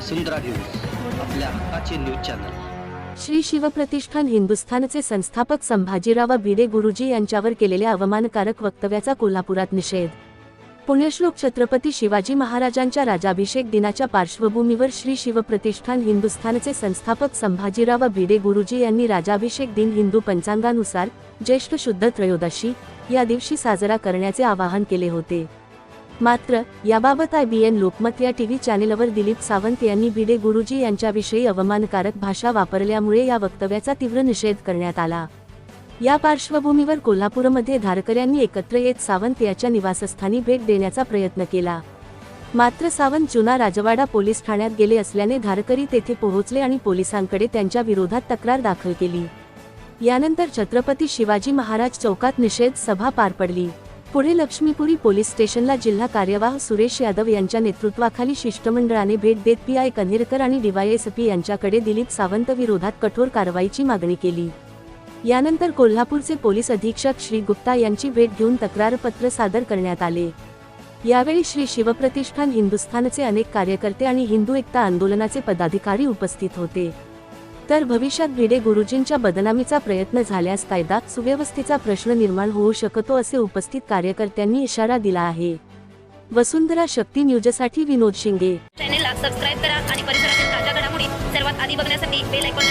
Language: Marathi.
वसुंधरा न्यूज आपल्या हक्काचे न्यूज चॅनल. श्री शिवप्रतिष्ठान हिंदुस्थानचे संस्थापक संभाजीराव भिडे गुरुजी यांच्यावर केलेल्या अवमानकारक वक्तव्याचा कोल्हापुरात निषेध. पुण्यश्लोक छत्रपती शिवाजी महाराजांच्या राजाभिषेक दिनाच्या पार्श्वभूमीवर श्री शिवप्रतिष्ठान हिंदुस्थानचे संस्थापक संभाजीराव भिडे गुरुजी यांनी राजाभिषेक दिन हिंदू पंचांगानुसार ज्येष्ठ शुद्ध त्रयोदशी या दिवशी साजरा करण्याचे आवाहन केले होते. मात्र याबाबत आय बी एन लोकमत या टीव्ही चॅनेलवर दिलीप सावंत यांनी भिडे गुरुजी यांच्याविषयी अवमानकारक भाषा वापरल्यामुळे या वक्तव्याचा तीव्र निषेध करण्यात आला. या पार्श्वभूमीवर कोल्हापूरमध्ये धारकऱ्यांनी एकत्र येत सावंत याच्या निवासस्थानी भेट देण्याचा प्रयत्न केला. मात्र सावंत जुना राजवाडा पोलीस ठाण्यात गेले असल्याने धारकरी तेथे पोहोचले आणि पोलिसांकडे त्यांच्या विरोधात तक्रार दाखल केली. यानंतर छत्रपती शिवाजी महाराज चौकात निषेध सभा पार पडली. पुढे लक्ष्मीपुरी पोलीस स्टेशनला जिल्हा कार्यवाह सुरेश यादव यांच्या नेतृत्वाखाली शिष्टमंडळाने भेट देत पी आय कन्हेरकर आणि डीवायएसपी यांच्याकडे दिलीप सावंत विरोधात कठोर कारवाईची मागणी केली. यानंतर कोल्हापूरचे पोलीस अधीक्षक श्री गुप्ता यांची भेट घेऊन तक्रारपत्र सादर करण्यात आले. यावेळी श्री शिवप्रतिष्ठान हिंदुस्थानचे अनेक कार्यकर्ते आणि हिंदू एकता आंदोलनाचे पदाधिकारी उपस्थित होते. तर भविष्यात भिडे गुरुजींच्या बदनामीचा प्रयत्न झाल्यास कायदा सुव्यवस्थेचा प्रश्न निर्माण होऊ शकतो असे उपस्थित कार्यकर्त्यांनी इशारा दिला आहे. वसुंधरा शक्ती न्यूजसाठी विनोद शिंगे. चॅनेलला सबस्क्राईब करा आणि परिसरातील ताज्या घडामोडी सर्वात आधी बघण्यासाठी बेल आयकॉन